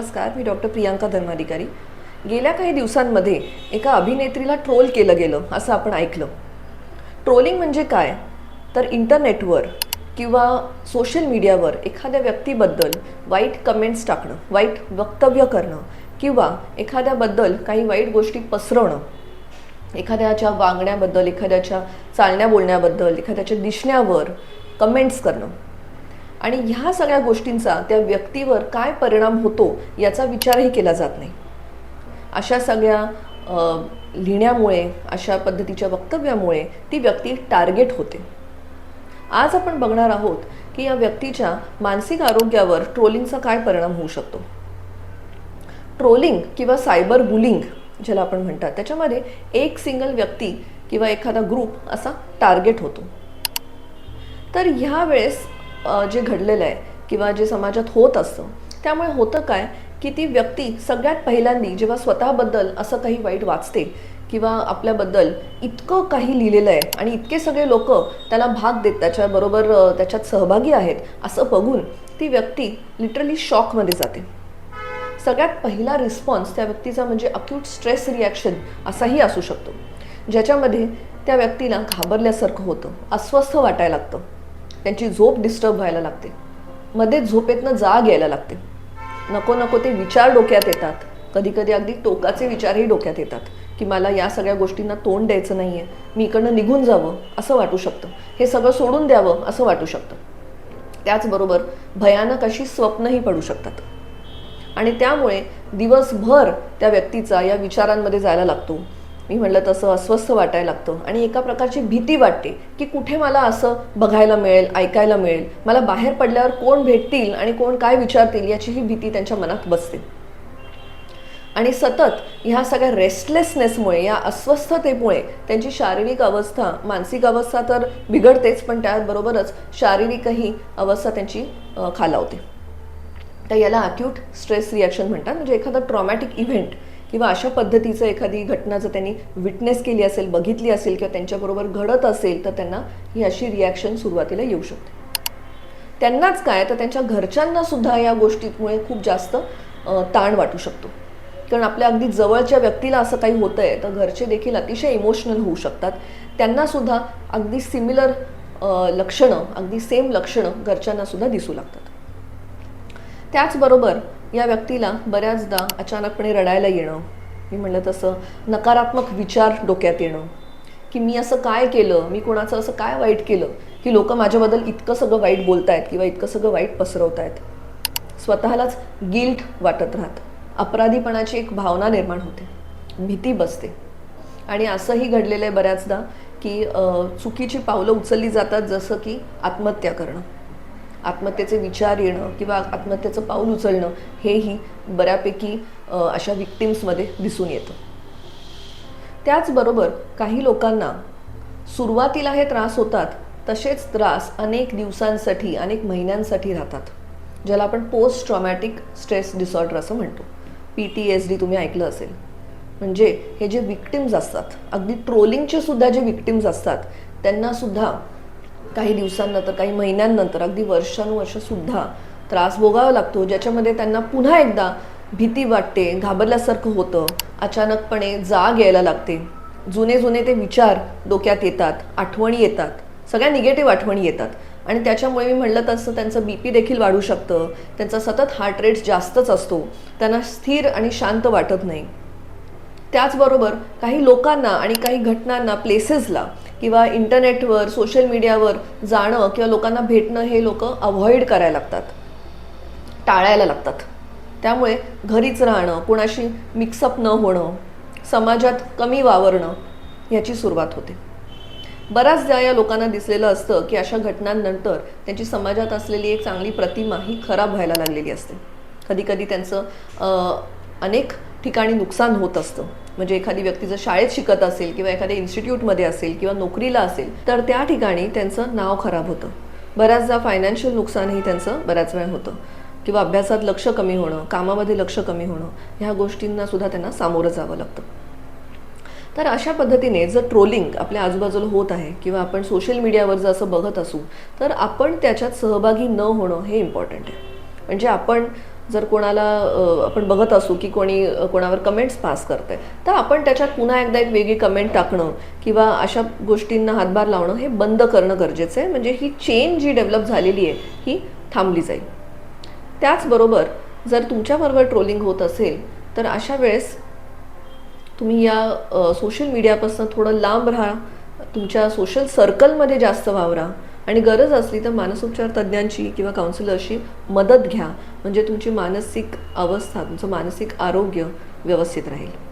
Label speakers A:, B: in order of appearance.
A: नमस्कार मी डॉक्टर प्रियांका धर्माधिकारी. गेल्या काही दिवसांमध्ये एका अभिनेत्रीला ट्रोल केलं गेलं असं आपण ऐकलं. ट्रोलिंग म्हणजे काय? तर इंटरनेटवर किंवा सोशल मीडियावर एखाद्या व्यक्तीबद्दल वाईट कमेंट्स टाकणं वाईट वक्तव्य करणं किंवा एखाद्याबद्दल काही वाईट गोष्टी पसरवणं. एखाद्याच्या वागण्याबद्दल एखाद्याच्या चालण्या बोलण्याबद्दल एखाद्याच्या दिसण्यावर कमेंट्स करणं. आणि ह्या सगळ्या गोष्टींचा त्या व्यक्तीवर काय परिणाम होतो याचा विचारही केला जात नाही. अशा सगळ्या लिहिण्यामुळे अशा पद्धतीच्या वक्तव्यामुळे ती व्यक्ती टार्गेट होते. आज आपण बघणार आहोत की या व्यक्तीच्या मानसिक आरोग्यावर ट्रोलिंगचा काय परिणाम होऊ शकतो. ट्रोलिंग किंवा सायबर बुलिंग ज्याला आपण म्हणतात त्याच्यामध्ये एक सिंगल व्यक्ती किंवा एखादा ग्रुप असा टार्गेट होतो. तर ह्या वेळेस जे घडलेलं आहे किंवा जे समाजात होत असतं त्यामुळे होतं काय की ती व्यक्ती सगळ्यात पहिल्यांदी जेव्हा स्वतःबद्दल असं काही वाईट वाचते किंवा आपल्याबद्दल इतकं काही लिहिलेलं आहे आणि इतके सगळे लोक त्याला भाग देत त्याच्याबरोबर त्याच्यात सहभागी आहेत असं बघून ती व्यक्ती लिटरली शॉकमध्ये जाते. सगळ्यात पहिला रिस्पॉन्स त्या व्यक्तीचा म्हणजे अक्यूट स्ट्रेस रिॲक्शन असाही असू शकतो. ज्याच्यामध्ये त्या व्यक्तीला घाबरल्यासारखं होतं अस्वस्थ वाटायला लागतं. त्यांची झोप डिस्टर्ब व्हायला लागते. मध्ये झोपेतनं जाग यायला लागते. नको नको ते विचार डोक्यात येतात. कधी कधी अगदी टोकाचे विचारही डोक्यात येतात की मला या सगळ्या गोष्टींना तोंड द्यायचं नाही आहे मी इकडनं निघून जावं असं वाटू शकतं. हे सगळं सोडून द्यावं असं वाटू शकतं. त्याचबरोबर भयानक अशी स्वप्नही पडू शकतात. आणि त्यामुळे दिवसभर त्या व्यक्तीचा या विचारांमध्ये जायला लागतो. मी म्हटलं तसं अस्वस्थ वाटायला लागतं. आणि एका प्रकारची भीती वाटते की कुठे मला असं बघायला मिळेल ऐकायला मिळेल. मला बाहेर पडल्यावर कोण भेटतील आणि कोण काय विचारतील याची ही भीती त्यांच्या मनात बसते. आणि सतत ह्या सगळ्या रेस्टलेसनेसमुळे या अस्वस्थतेमुळे त्यांची शारीरिक अवस्था मानसिक अवस्था तर बिघडतेच पण त्याबरोबरच शारीरिकही अवस्था त्यांची खालावते. तर याला अक्यूट स्ट्रेस रिॲक्शन म्हणतात. म्हणजे एखादा ट्रॉमॅटिक इव्हेंट किंवा अशा पद्धतीचं एखादी घटना जर त्यांनी विटनेस केली असेल बघितली असेल किंवा त्यांच्याबरोबर घडत असेल तर त्यांना ही अशी रिॲक्शन सुरुवातीला येऊ शकते. त्यांनाच काय तर त्यांच्या घरच्यांना सुद्धा या गोष्टीमुळे खूप जास्त ताण वाटू शकतो. कारण आपल्या अगदी जवळच्या व्यक्तीला असं काही होतं आहे तर घरचे देखील अतिशय इमोशनल होऊ शकतात. त्यांना सुद्धा अगदी सिमिलर लक्षणं अगदी सेम लक्षणं घरच्यांना सुद्धा दिसू लागतात. त्याचबरोबर या व्यक्तीला बऱ्याचदा अचानकपणे रडायला येणं मी म्हणलं तसं नकारात्मक विचार डोक्यात येणं. की मी असं काय केलं? मी कोणाचं असं काय वाईट केलं? की लोक माझ्याबद्दल इतकं सगळं वाईट बोलतायत किंवा इतकं सगळं वाईट पसरवतायत? स्वतःलाच गिल्ट वाटत राहत. अपराधीपणाची एक भावना निर्माण होते. भीती बसते. आणि असंही घडलेलं आहे बऱ्याचदा की चुकीची पावलं उचलली जातात जसं की आत्महत्या करणं. आत्महत्येचे विचार येणं किंवा आत्महत्येचं पाऊल उचलणं हेही बऱ्यापैकी अशा विक्टिम्समध्ये दिसून येतं. त्याचबरोबर काही लोकांना सुरुवातीला हे त्रास होतात तसेच त्रास अनेक दिवसांसाठी अनेक महिन्यांसाठी राहतात ज्याला आपण पोस्ट ट्रॉमॅटिक स्ट्रेस डिसऑर्डर असं म्हणतो. पी टी एस डी तुम्ही ऐकलं असेल. म्हणजे हे जे विक्टिम्स असतात अगदी ट्रोलिंगचे सुद्धा जे विक्टिम्स असतात त्यांना सुद्धा काही दिवसांनंतर काही महिन्यांनंतर अगदी वर्षानुवर्षसुद्धा त्रास भोगावा लागतो ज्याच्यामध्ये त्यांना पुन्हा एकदा भीती वाटते घाबरल्यासारखं होतं अचानकपणे जाग यायला लागते. जुने जुने ते विचार डोक्यात येतात आठवणी येतात सगळ्या निगेटिव्ह आठवणी येतात. आणि त्याच्यामुळे मी म्हणलं तसं त्यांचं बी पी देखील वाढू शकतं त्यांचा सतत हार्ट रेट जास्तच असतो त्यांना स्थिर आणि शांत वाटत नाही. त्याचबरोबर काही लोकांना आणि काही घटनांना प्लेसेसला किंवा इंटरनेटवर सोशल मीडियावर जाणं किंवा लोकांना भेटणं हे लोक अवॉइड करायला लागतात. टाळायला लागतात. त्यामुळे घरीच राहणं कोणाशी मिक्सअप न होणं समाजात कमी वावरणं ह्याची सुरुवात होते. बऱ्याचदा या लोकांना दिसलेलं असतं की अशा घटनांनंतर त्यांची समाजात असलेली एक चांगली प्रतिमा ही खराब व्हायला लागलेली असते. कधीकधी त्यांचं अनेक ठिकाणी नुकसान होत असतं. म्हणजे एखादी व्यक्ती जर शाळेत शिकत असेल किंवा एखाद्या इन्स्टिट्यूटमध्ये असेल किंवा नोकरीला असेल तर त्या ठिकाणी त्यांचं नाव खराब होतं. बऱ्याचदा फायनान्शियल नुकसानही त्यांचं बऱ्याच वेळा होतं. किंवा अभ्यासात लक्ष कमी होणं कामामध्ये लक्ष कमी होणं ह्या गोष्टींना सुद्धा त्यांना सामोरं जावं लागतं. तर अशा पद्धतीने जर ट्रोलिंग आपल्या आजूबाजूला होत आहे किंवा आपण सोशल मीडियावर जर असं बघत असू तर आपण त्याच्यात सहभागी न होणं हे इम्पॉर्टंट आहे. म्हणजे आपण जर कोणाला आपण बघत असू की कोणी कोणावर कमेंट्स पास करते तर आपण त्याच्यात पुन्हा एकदा एक वेगळी कमेंट टाकणं किंवा अशा गोष्टींना हातभार लावणं हे बंद करणं गरजेचं आहे. म्हणजे ही चेन जी डेव्हलप झालेली आहे ही थांबली जाईल. त्याचबरोबर जर तुमच्याबरोबर ट्रोलिंग होत असेल तर अशा वेळेस तुम्ही या सोशल मीडियापासून थोडं लांब राहा तुमच्या सोशल सर्कलमध्ये जास्त वावरा आणि गरज असली तर मानसोपचार तज्ज्ञांची किंवा काउन्सिलरशी मदत घ्या. म्हणजे तुमची मानसिक अवस्था तुमचं मानसिक आरोग्य व्यवस्थित राहील.